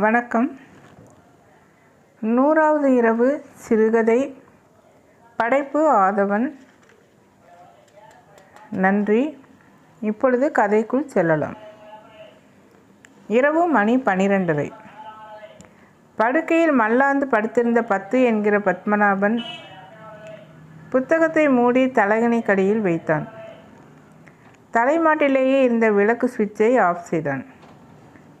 வணக்கம். நூறாவது இரவு சிறுகதை படைப்பு ஆதவன். நன்றி. இப்பொழுது கதைக்குள் செல்லலாம். இரவு மணி பனிரெண்டரை. படுக்கையில் மல்லாந்து படுத்திருந்த பத்து என்கிற பத்மநாபன் புத்தகத்தை மூடி தலகணிக்கடியில் வைத்தான். தலைமாட்டிலேயே இருந்த விளக்கு சுவிட்சை ஆஃப் செய்தான்.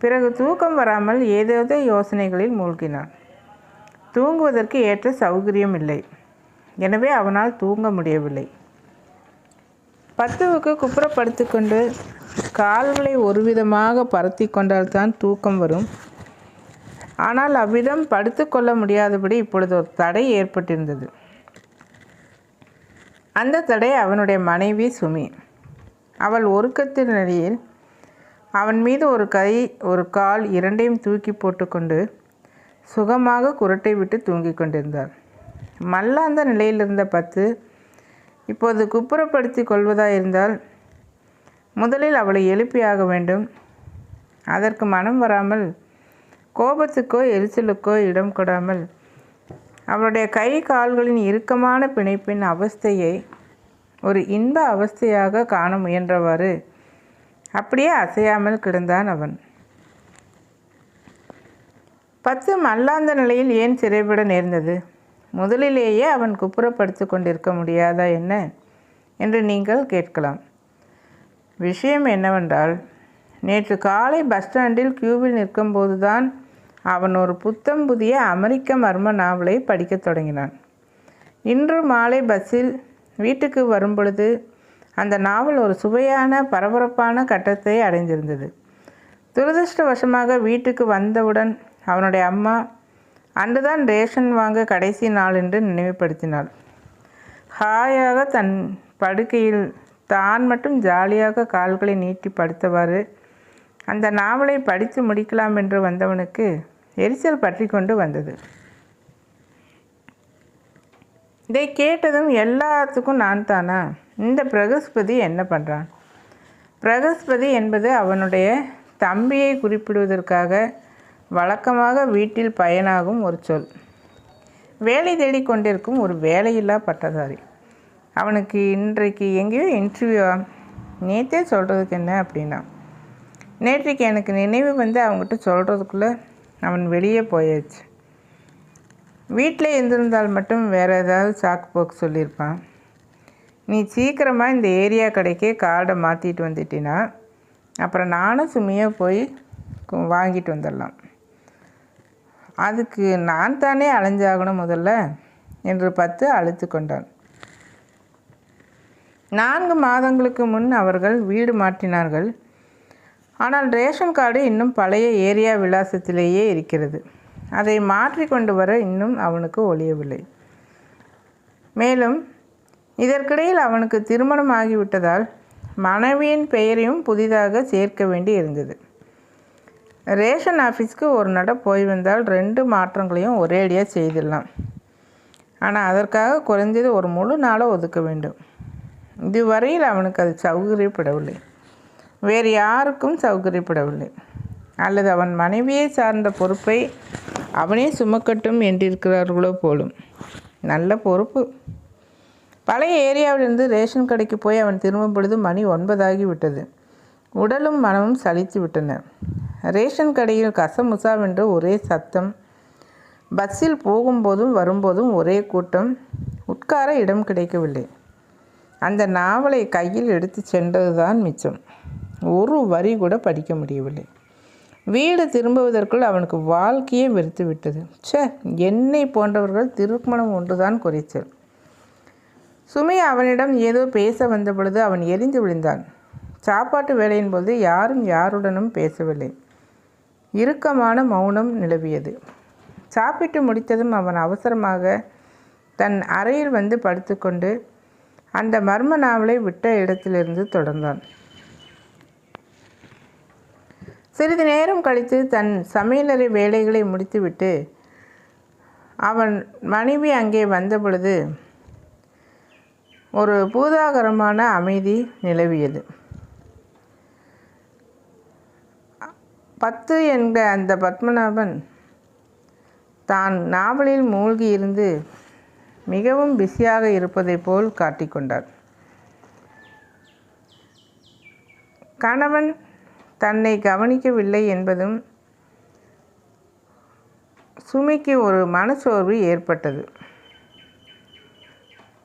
பிறகு தூக்கம் வராமல் ஏதேதோ யோசனைகளில் மூழ்கினான். தூங்குவதற்கு ஏற்ற சௌகரியம் இல்லை எனவே அவனால் தூங்க முடியவில்லை. பத்துவுக்கு குப்புறப்படுத்து கொண்டு கால்களை ஒருவிதமாக பரத்தி கொண்டால்தான் தூக்கம் வரும். ஆனால் அவ்விதம் படுத்து கொள்ள முடியாதபடி இப்பொழுது ஒரு தடை ஏற்பட்டிருந்தது. அந்த தடை அவனுடைய மனைவி சுமி. அவள் ஒருக்கத்தின் நிலையில் அவன் மீது ஒரு கை ஒரு கால் இரண்டையும் தூக்கி போட்டுக்கொண்டு சுகமாக குரட்டை விட்டு தூங்கிக் கொண்டிருந்தார். மல்லாந்த நிலையிலிருந்த பத்து இப்போது குப்புறப்படுத்தி கொள்வதாயிருந்தால் முதலில் அவளை எழுப்பியாக வேண்டும். அதற்கு மனம் வராமல் கோபத்துக்கோ எரிச்சலுக்கோ இடம் கொடாமல் அவளுடைய கை கால்களின் இறுக்கமான பிணைப்பின் அவஸ்தையை ஒரு இன்ப அவஸ்தையாக காண முயன்றவாறு அப்படியே அசையாமல் கிடந்தான் அவன். பத்து மல்லாந்த நிலையில் ஏன் சிறைப்பட நேர்ந்தது? முதலிலேயே அவன் குப்புறப்படுத்து கொண்டிருக்க முடியாதா என்ன? என்று நீங்கள் கேட்கலாம். விஷயம் என்னவென்றால் நேற்று காலை பஸ் ஸ்டாண்டில் கியூவில் நிற்கும்போது தான் அவன் ஒரு புத்தம் புதிய அமெரிக்க மர்ம நாவலை படிக்கத் தொடங்கினான். இன்று மாலை பஸ்ஸில் வீட்டுக்கு வரும்பொழுது அந்த நாவல் ஒரு சுவையான பரபரப்பான கட்டத்தை அடைந்திருந்தது. துரதிருஷ்டவசமாக வீட்டுக்கு வந்தவுடன் அவனுடைய அம்மா அன்றுதான் ரேஷன் வாங்க கடைசி நாள் என்று நினைவுபடுத்தினாள். ஹாயாக தன் படுக்கையில் தான் மட்டும் ஜாலியாக கால்களை நீட்டி படுத்தவாறு அந்த நாவலை படித்து முடிக்கலாம் என்று வந்தவனுக்கு எரிச்சல் பற்றி கொண்டு வந்தது. இதை கேட்டதும் எல்லாத்துக்கும் நான் தானா? இந்த பிரகஸ்பதி என்ன பண்ணுறான் பிரகஸ்பதி என்பது அவனுடைய தம்பியை குறிப்பிடுவதற்காக வழக்கமாக வீட்டில் பயனாகும் ஒரு சொல். வேலை தேடிக்கொண்டிருக்கும் ஒரு வேலையில்லா பட்டதாரி. அவனுக்கு இன்றைக்கு எங்கேயோ இன்டர்வியூவா நேற்றே சொல்கிறதுக்கு என்ன அப்படின்னா நேற்றைக்கு எனக்கு நினைவு வந்து அவங்ககிட்ட சொல்கிறதுக்குள்ளே அவன் வெளியே போயாச்சு. வீட்டில் இருந்திருந்தால் மட்டும் வேறு ஏதாவது சாக்கு போக்கு சொல்லியிருப்பான். நீ சீக்கிரமாக இந்த ஏரியா கடைக்கே கார்டை மாற்றிட்டு வந்துட்டினா அப்புறம் நானும் சுமையாக போய் கு- வாங்கிட்டு வந்துடலாம். அதுக்கு நான் தானே அலைஞ்சாகணும் முதல்ல என்று பார்த்து அழுத்து கொண்டான். நான்கு மாதங்களுக்கு முன் அவர்கள் வீடு மாற்றினார்கள். ஆனால் ரேஷன் கார்டு இன்னும் பழைய ஏரியா விலாசத்திலேயே இருக்கிறது. அதை மாற்றி கொண்டு வர இன்னும் அவனுக்கு ஒழியவில்லை மேலும் இதற்கிடையில் அவனுக்கு திருமணம் ஆகிவிட்டதால் மனைவியின் பெயரையும் புதிதாக சேர்க்க வேண்டி இருந்தது. ரேஷன் ஆஃபீஸ்க்கு ஒரு நட போய் வந்தால் ரெண்டு மாற்றங்களையும் ஒரேடியாக செய்திடலாம். ஆனால் அதற்காக குறைஞ்சது ஒரு முழு நாளை ஒதுக்க வேண்டும். இதுவரையில் அவனுக்கு அது சௌகரியப்படவில்லை. வேறு யாருக்கும் சௌகரியப்படவில்லை. அல்லது அவன் மனைவியை சார்ந்த பொறுப்பை அவனே சுமக்கட்டும் என்றிருக்கிறார்களோ போலும். நல்ல பொறுப்பு. பழைய ஏரியாவிலிருந்து ரேஷன் கடைக்கு போய் அவன் திரும்பும் பொழுது மணி ஒன்பதாகி விட்டது. உடலும் மனமும் சலித்து விட்டன. ரேஷன் கடையில் கசமுசாவென்று ஒரே சத்தம் பஸ்ஸில் போகும்போதும் வரும்போதும் ஒரே கூட்டம் உட்கார இடம் கிடைக்கவில்லை. அந்த நாவலை கையில் எடுத்து சென்றதுதான் மிச்சம். ஒரு வரி கூட படிக்க முடியவில்லை. வீடு திரும்புவதற்குள் அவனுக்கு வாழ்க்கையே வெறுத்து விட்டது ச்சே என்னை போன்றவர்கள் திருமணம் ஒன்றுதான் குறைச்சல் சுமி அவனிடம் ஏதோ பேச வந்த பொழுது அவன் எரிந்து விழுந்தான். சாப்பாட்டு வேலையின் போது யாரும் யாருடனும் பேசவில்லை. இறுக்கமான மௌனம் நிலவியது. சாப்பிட்டு முடித்ததும் அவன் அவசரமாக தன் அறையில் வந்து படுத்துக்கொண்டு அந்த மர்ம நாவலை விட்ட இடத்திலிருந்து தொடர்ந்தான். சிறிது நேரம் கழித்து தன் சமையலறை வேலைகளை முடித்துவிட்டு அவன் மனைவி அங்கே வந்த பொழுது ஒரு பூதாகரமான அமைதி நிலவியது. பத்து என்க அந்த பத்மநாபன் தான் நாவலில் மூழ்கி இருந்து மிகவும் பிஸியாக இருப்பதைப் போல் காட்டிக்கொண்டார் கணவன் தன்னை கவனிக்கவில்லை என்பதும் சுமிக்கு ஒரு மனச்சோர்வு ஏற்பட்டது.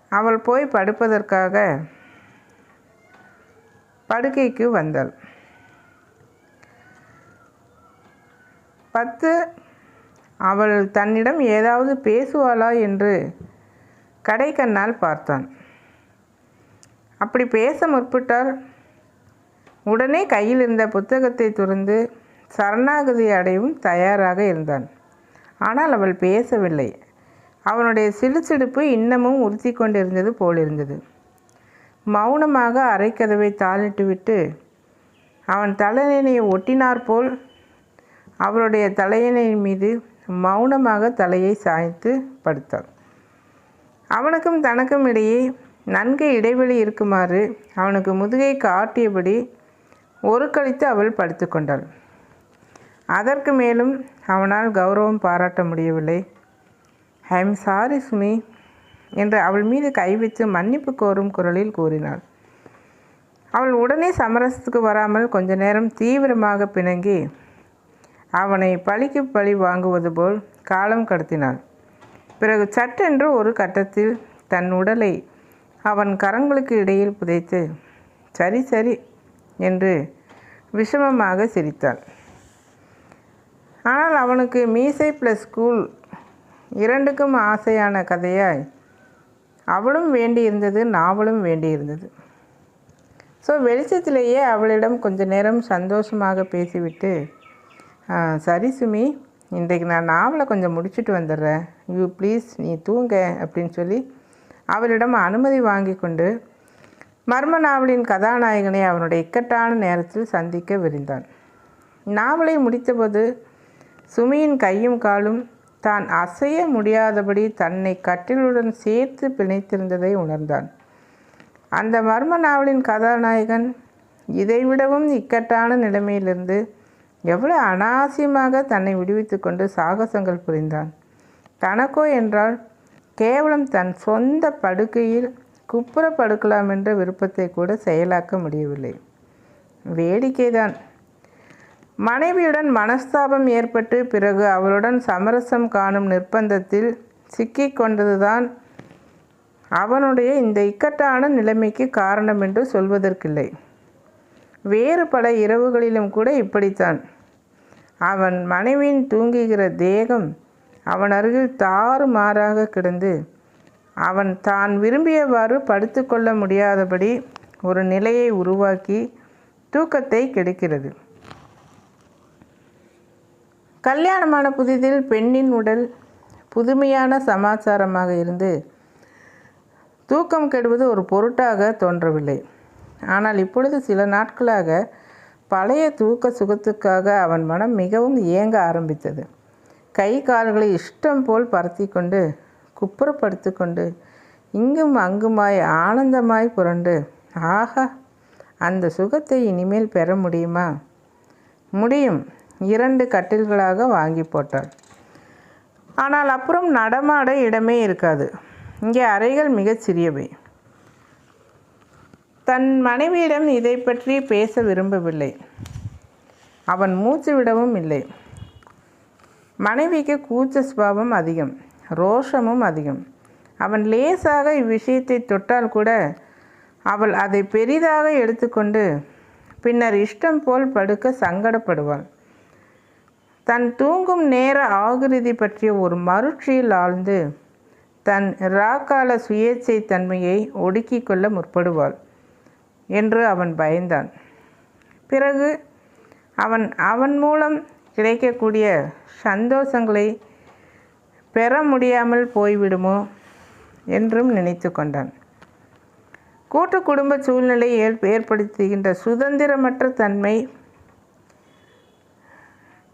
அவள் போய் படுப்பதற்காக படுக்கைக்கு வந்தாள். பத்து அவள் தன்னிடம் ஏதாவது பேசுவாளா என்று கடைக்கண்ணால் பார்த்தான். அப்படி பேச முற்பட்டால் உடனே கையில் இருந்த புத்தகத்தை துறந்து சரணாகதி அடையவும் தயாராக இருந்தான். ஆனால் அவள் பேசவில்லை. அவனுடைய சிலுசிடுப்பு இன்னமும் உறுத்தி கொண்டிருந்தது போலிருந்தது. மௌனமாக அரைக்கதவை தாளிட்டுவிட்டு அவன் தலையணையை ஒட்டினார் போல். அவளுடைய தலையணை மீது மௌனமாக தலையை சாய்த்து படுத்தாள். அவனுக்கும் தனக்கும் இடையே நன்கு இடைவெளி இருக்குமாறு அவனுக்கு முதுகை காட்டியபடி ஒரு கழித்து அவள் படுத்துக்கொண்டாள். அதற்கு மேலும் அவனால் கௌரவம் பாராட்ட முடியவில்லை. ஐ எம் சாரி சுமி என்று அவள் மீது கை வைத்து மன்னிப்பு கோரும் குரலில் கூறினாள். அவள் உடனே சமரசத்துக்கு வராமல் கொஞ்ச நேரம் தீவிரமாக பிணங்கி அவனை பழிக்கு பழி வாங்குவது போல் காலம் கடத்தினாள். பிறகு சட்டென்று ஒரு கட்டத்தில் தன் உடலை அவன் கரங்களுக்கு இடையில் புதைத்து சரி சரி என்று விஷமமாக சிரித்தாள். ஆனால் அவனுக்கு மீசை ப்ளஸ் ஸ்கூல் இரண்டுக்கும் ஆசையான கதையாய். அவளும் வேண்டியிருந்தது நாவலும் வேண்டியிருந்தது. ஸோ வெளிச்சத்திலேயே அவளிடம் கொஞ்ச நேரம் சந்தோஷமாக பேசிவிட்டு சரி சுமி இன்றைக்கு நான் நாவலை கொஞ்சம் முடிச்சுட்டு வந்துடுறேன். யூ ப்ளீஸ் நீ தூங்க அப்படின்னு சொல்லி அவளிடம் அனுமதி வாங்கி கொண்டு மர்ம நாவலின் கதாநாயகனை அவனுடைய இக்கட்டான நேரத்தில் சந்திக்க விரிந்தான். நாவலை முடித்தபோது சுமியின் கையும் காலும் தான் அசைய முடியாதபடி தன்னை கட்டிலுடன் சேர்த்து பிணைத்திருந்ததை உணர்ந்தான். அந்த மர்ம நாவலின் கதாநாயகன் இதைவிடவும் இக்கட்டான நிலைமையிலிருந்து எவ்வளவு அனாவசியமாக தன்னை விடுவித்து கொண்டு சாகசங்கள் புரிந்தான். தனக்கோ என்றால் கேவலம் தன் சொந்த படுக்கையில் குப்புற படுக்கலாம் என்ற விருப்பத்தை கூட செயலாக்க முடியவில்லை. வேடிக்கைதான். மனைவியுடன் மனஸ்தாபம் ஏற்பட்டு பிறகு அவளுடன் சமரசம் காணும் நிர்பந்தத்தில் சிக்கிக் கொண்டதுதான் அவனுடைய இந்த இக்கட்டான நிலைமைக்கு காரணம் என்று சொல்வதற்கில்லை. வேறு பல இரவுகளிலும் கூட இப்படித்தான். அவன் மனைவியின் தூங்குகிற தேகம் அவன் அருகில் தாறுமாறாக கிடந்து அவன் தான் விரும்பியவாறு படுத்துக்கொள்ள முடியாதபடி ஒரு நிலையை உருவாக்கி தூக்கத்தை கெடுக்கிறது. கல்யாணமான புதிதில் பெண்ணின் உடல் புதுமையான சமாச்சாரமாக இருந்து தூக்கம் கெடுவது ஒரு பொருட்டாக தோன்றவில்லை. ஆனால் இப்பொழுது சில நாட்களாக பழைய தூக்க சுகத்துக்காக அவன் மனம் மிகவும் ஏங்க ஆரம்பித்தது. கை கால்களை இஷ்டம் போல் பரத்தி கொண்டு குப்புறப்படுத்து கொண்டு இங்கும் அங்குமாய் ஆனந்தமாய் புரண்டு ஆஹா அந்த சுகத்தை இனிமேல் பெற முடியுமா? முடியும். இரண்டு கட்டில்களாக வாங்கி போட்டாள் ஆனால் அப்புறம் நடமாட இடமே இருக்காது. இங்கே அறைகள் மிகச் சிறியவை. தன் மனைவியிடம் இதை பற்றி பேச விரும்பவில்லை. அவன் மூச்சு விடவும் இல்லை. மனைவிக்கு கூச்ச சுபாவம் அதிகம் ரோஷமும் அதிகம். அவன் லேசாக இவ்விஷயத்தை தொட்டால் கூட அவள் அதை பெரிதாக எடுத்துக்கொண்டு பின்னர் இஷ்டம் போல் படுக்க சங்கடப்படுவாள். தன் தூங்கும் நேர ஆகிருதி பற்றிய ஒரு மருட்சியில் ஆழ்ந்து தன் ராக்கால சுயேச்சை தன்மையை ஒடுக்கிக் கொள்ள முற்படுவாள் என்று அவன் பயந்தான். பிறகு அவன் அவன் மூலம் கிடைக்கக்கூடிய சந்தோஷங்களை பெற முடியாமல் போய்விடுமோ என்றும் நினைத்து கொண்டான். கூட்டு குடும்ப சூழ்நிலை ஏற்படுத்துகின்ற சுதந்திரமற்ற தன்மை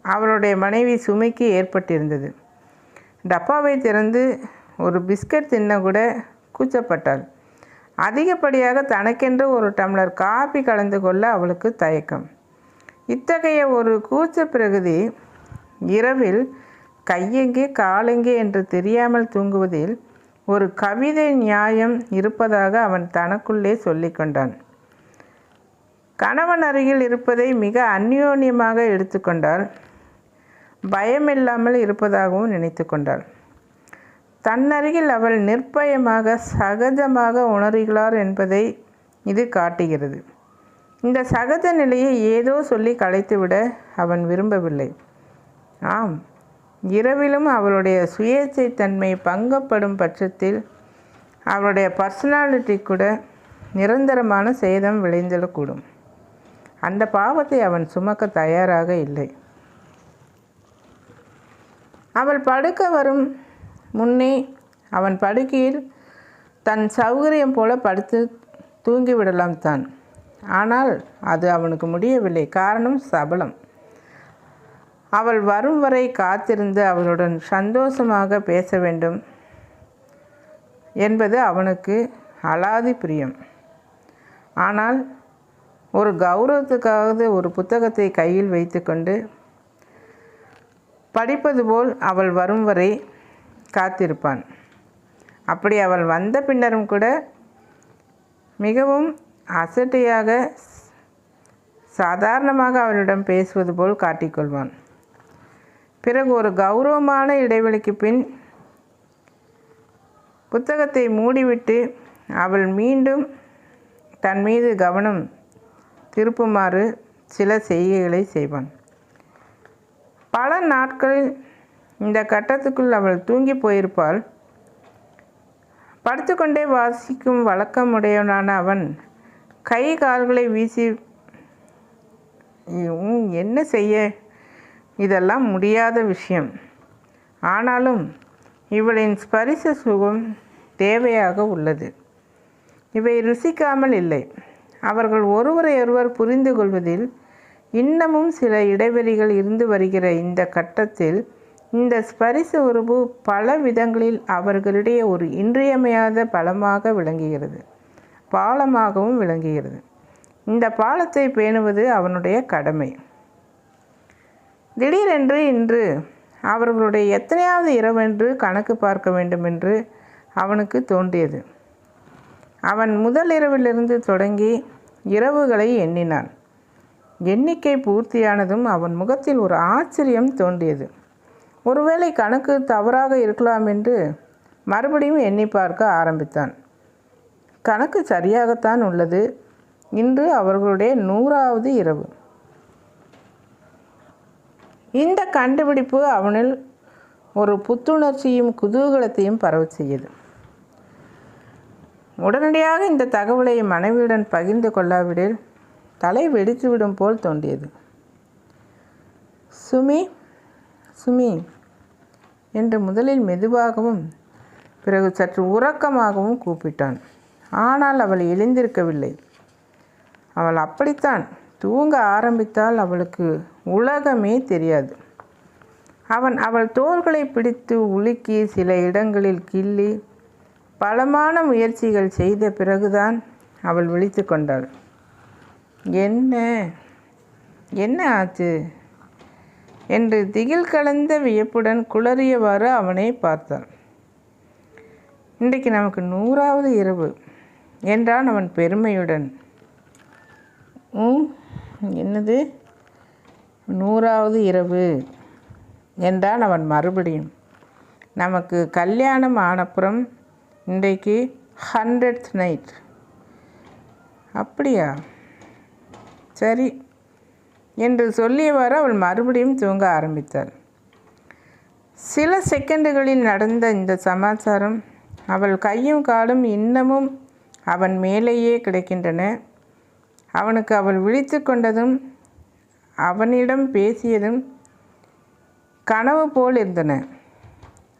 அவளுடைய மனைவி சுமைக்கு ஏற்பட்டிருந்தது. டப்பாவை திறந்து ஒரு பிஸ்கட் தின்ன கூட கூச்சப்பட்டாள். அதிகப்படியாக தனக்கென்று ஒரு டம்ளர் காபி கலந்து கொள்ள அவளுக்கு தயக்கம். இத்தகைய ஒரு கூச்ச பிரகதி இரவில் கையெங்கே காலெங்கே என்று தெரியாமல் தூங்குவதில் ஒரு கவிதை நியாயம் இருப்பதாக அவன் தனக்குள்ளே சொல்லிக்கொண்டான் கணவன் அருகில் இருப்பதை மிக அந்யோன்யமாக எடுத்துக்கொண்டால் பயமில்லாமல் இருப்பதாகவும் நினைத்து கொண்டாள். தன்னருகில் அவள் நிர்பயமாக சகஜமாக உணர்கிறார் என்பதை இது காட்டுகிறது. இந்த சகஜ நிலையை ஏதோ சொல்லி கலைத்துவிட அவன் விரும்பவில்லை. ஆம் இரவிலும் அவளுடைய சுயேச்சை தன்மை பங்கப்படும் பட்சத்தில் அவளுடைய பர்சனாலிட்டி கூட நிரந்தரமான சேதம் விளைந்திடக்கூடும் அந்த பாவத்தை அவன் சுமக்க தயாராக இல்லை. அவள் படுக்க வரும் முன்னே அவன் படுக்கையில் தன் சௌகரியம் போல படுத்து தூங்கிவிடலாம் தான். ஆனால் அது அவனுக்கு முடியவில்லை. காரணம் சபலம். அவள் வரும் வரை காத்திருந்து அவளுடன் சந்தோஷமாக பேச வேண்டும் என்பது அவனுக்கு அலாதி பிரியம். ஆனால் ஒரு கௌரவத்துக்காவது ஒரு புத்தகத்தை கையில் வைத்துக்கொண்டு படிப்பது போல் அவள் வரும் வரை காத்திருப்பான். அப்படி அவள் வந்த பின்னரும் கூட மிகவும் அசட்டையாக சாதாரணமாக அவளிடம் பேசுவது போல் காட்டிக்கொள்வான். பிறகு ஒரு கௌரவமான இடைவெளிக்கு பின் புத்தகத்தை மூடிவிட்டு அவள் மீண்டும் தன் மீது கவனம் திருப்புமாறு சில செய்கைகளை செய்வான். பல நாட்களில் இந்த கட்டத்துக்குள் அவள் தூங்கி போயிருப்பாள். படுத்துக்கொண்டே வாசிக்கும் வழக்கமுடையவனான அவன் கை கால்களை வீசி என்ன செய்ய? இதெல்லாம் முடியாத விஷயம். ஆனாலும் இவளின் ஸ்பரிச சுகம் தேவையாக உள்ளது. இவை ருசிக்காமல் இல்லை. அவர்கள் ஒருவரையொருவர் புரிந்து கொள்வதில் இன்னமும் சில இடைவெளிகள் இருந்து வருகிற இந்த கட்டத்தில் இந்த ஸ்பரிச உறவு பல விதங்களில் அவர்களிடையே ஒரு இன்றியமையாத பலமாக விளங்குகிறது பாலமாகவும் விளங்குகிறது. இந்த பாலத்தை பேணுவது அவனுடைய கடமை. திடீரென்று இன்று அவர்களுடைய எத்தனையாவது இரவென்று கணக்கு பார்க்க வேண்டும் என்று அவனுக்கு தோன்றியது. அவன் முதல் இரவிலிருந்து தொடங்கி இரவுகளை எண்ணினான். எண்ணிக்கை பூர்த்தியானதும் அவன் முகத்தில் ஒரு ஆச்சரியம் தோன்றியது. ஒருவேளை கணக்கு தவறாக இருக்கலாம் என்று மறுபடியும் எண்ணி பார்க்க ஆரம்பித்தான். கணக்கு சரியாகத்தான் உள்ளது. இன்று அவர்களுடைய நூறாவது இரவு. இந்த கண்டுபிடிப்பு அவனில் ஒரு புத்துணர்ச்சியும் குதூகலத்தையும் பரவ செய்யுது. உடனடியாக இந்த தகவலை மனைவியுடன் பகிர்ந்து கொள்ளாவிடில் தலை வெடித்துவிடும் போல் தோன்றியது. சுமி சுமி என்று முதலில் மெதுவாகவும் பிறகு சற்று உறக்கமாகவும் கூப்பிட்டான். ஆனால் அவள் எழுந்திருக்கவில்லை. அவள் அப்படித்தான் தூங்க ஆரம்பித்தால் அவளுக்கு உலகமே தெரியாது. அவன் அவள் தோள்களை பிடித்து உலுக்கி சில இடங்களில் கிள்ளி பலமான முயற்சிகள் செய்த பிறகுதான் அவள் விழித்து கொண்டாள். என்ன? என்ன ஆச்சு? என்று திகில் கலந்த வியப்புடன் குளறியவாறு அவனை பார்த்தான். இன்றைக்கு நமக்கு நூறாவது இரவு என்றான் அவன் பெருமையுடன். ம் என்னது? நூறாவது இரவு என்றான் அவன் மறுபடியும். நமக்கு கல்யாணம் ஆனப்புறம் இன்றைக்கு ஹண்ட்ரட் நைட் அப்படியா? சரி என்று சொல்லியவாறு அவள் மறுபடியும் தூங்க ஆரம்பித்தாள். சில செகண்டுகளில் நடந்த இந்த சமாச்சாரம் அவள் கையும் காலும் இன்னமும் அவன் மேலேயே கிடைக்கின்றன. அவனுக்கு அவள் விழித்து கொண்டதும் அவனிடம் பேசியதும் கனவு போல் இருந்தன.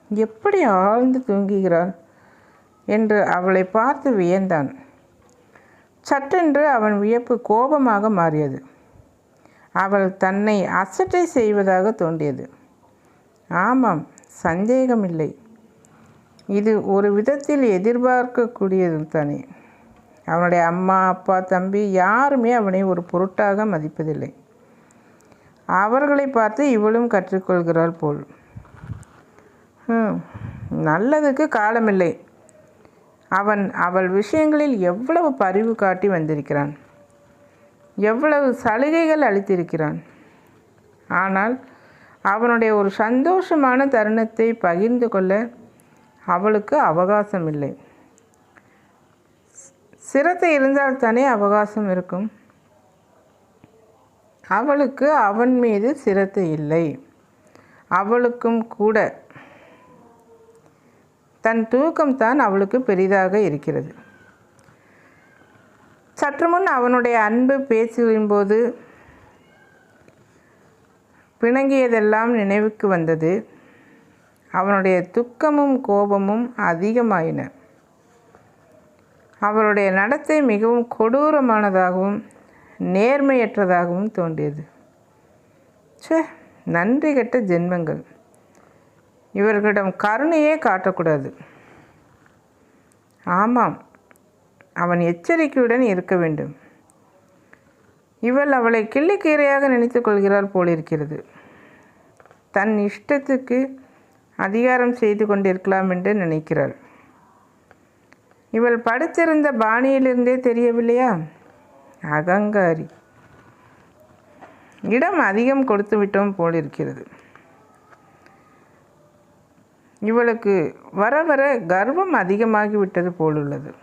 எப்படி ஆழ்ந்து தூங்குகிறாள்? என்று அவளை பார்த்து வியந்தான். சட்டென்று அவன் வியப்பு கோபமாக மாறியது. அவள் தன்னை அசட்டை செய்வதாக தோன்றியது. ஆமாம் சந்தேகமில்லை. இது ஒரு விதத்தில் எதிர்பார்க்கக்கூடியது தானே. அவனுடைய அம்மா அப்பா தம்பி யாருமே அவனை ஒரு பொருட்டாக மதிப்பதில்லை. அவர்களை பார்த்து இவளும் கற்றுக்கொள்கிறாள் போல். நல்லதுக்கு காலமில்லை. அவன் அவள் விஷயங்களில் எவ்வளவு பரிவு காட்டி வந்திருக்கிறான்? எவ்வளவு சலுகைகள் அளித்திருக்கிறான்? ஆனால் அவனுடைய ஒரு சந்தோஷமான தருணத்தை பகிர்ந்து கொள்ள அவளுக்கு அவகாசம் இல்லை சிரத்தை இருந்தால் தானே அவகாசம் இருக்கும்? அவளுக்கு அவன் மீது சிரத்தை இல்லை. அவளுக்கும் கூட தன் தூக்கம்தான் அவளுக்கு பெரிதாக இருக்கிறது. சற்று முன் அவனுடைய அன்பு பேச்சுகளின் போது பிணங்கியதெல்லாம் நினைவுக்கு வந்தது. அவனுடைய துக்கமும் கோபமும் அதிகமாயின. அவருடைய நடத்தை மிகவும் கொடூரமானதாகவும் நேர்மையற்றதாகவும் தோன்றியது. சே நன்றி கெட்ட ஜென்மங்கள். இவர்களிடம் கருணையே காட்டக்கூடாது. ஆமாம் அவன் எச்சரிக்கையுடன் இருக்க வேண்டும். இவள் அவளை கிள்ளிக்கீரையாக நினைத்து கொள்கிறாள் போலிருக்கிறது. தன் இஷ்டத்துக்கு அதிகாரம் செய்து கொண்டிருக்கலாம் என்று நினைக்கிறாள். இவள் படுத்திருந்த பாணியிலிருந்தே தெரியவில்லையா? அகங்காரி. இடம் அதிகம் கொடுத்து விட்டோம் போலிருக்கிறது. இவளுக்கு வர வர கர்வம் அதிகமாகிவிட்டது போலுள்ளது.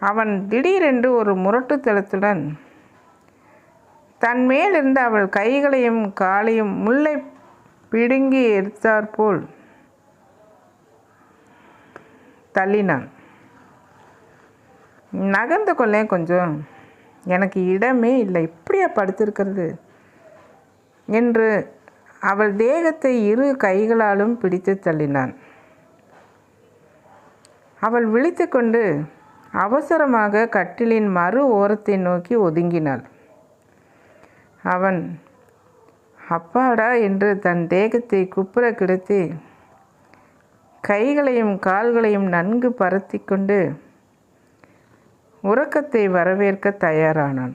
அவன் திடீரென்று ஒரு முரட்டுத்தளத்துடன் தன் மேலிருந்து அவள் கைகளையும் காலையும் முல்லை பிடுங்கி எடுத்தாற்போல் தள்ளினான். நகர்ந்து கொள்ளேன் கொஞ்சம். எனக்கு இடமே இல்லை. இப்படியா படுத்திருக்கிறது? என்று அவள் தேகத்தை இரு கைகளாலும் பிடித்து தள்ளினான். அவள் விழித்துக்கொண்டு அவசரமாக கட்டிலின் மறு ஓரத்தை நோக்கி ஒதுங்கினாள். அவன் அப்பாடா என்று தன் தேகத்தை குப்புற கிடத்தி கைகளையும் கால்களையும் நன்கு பரத்தி கொண்டு உறக்கத்தை வரவேற்க தயாரானான்.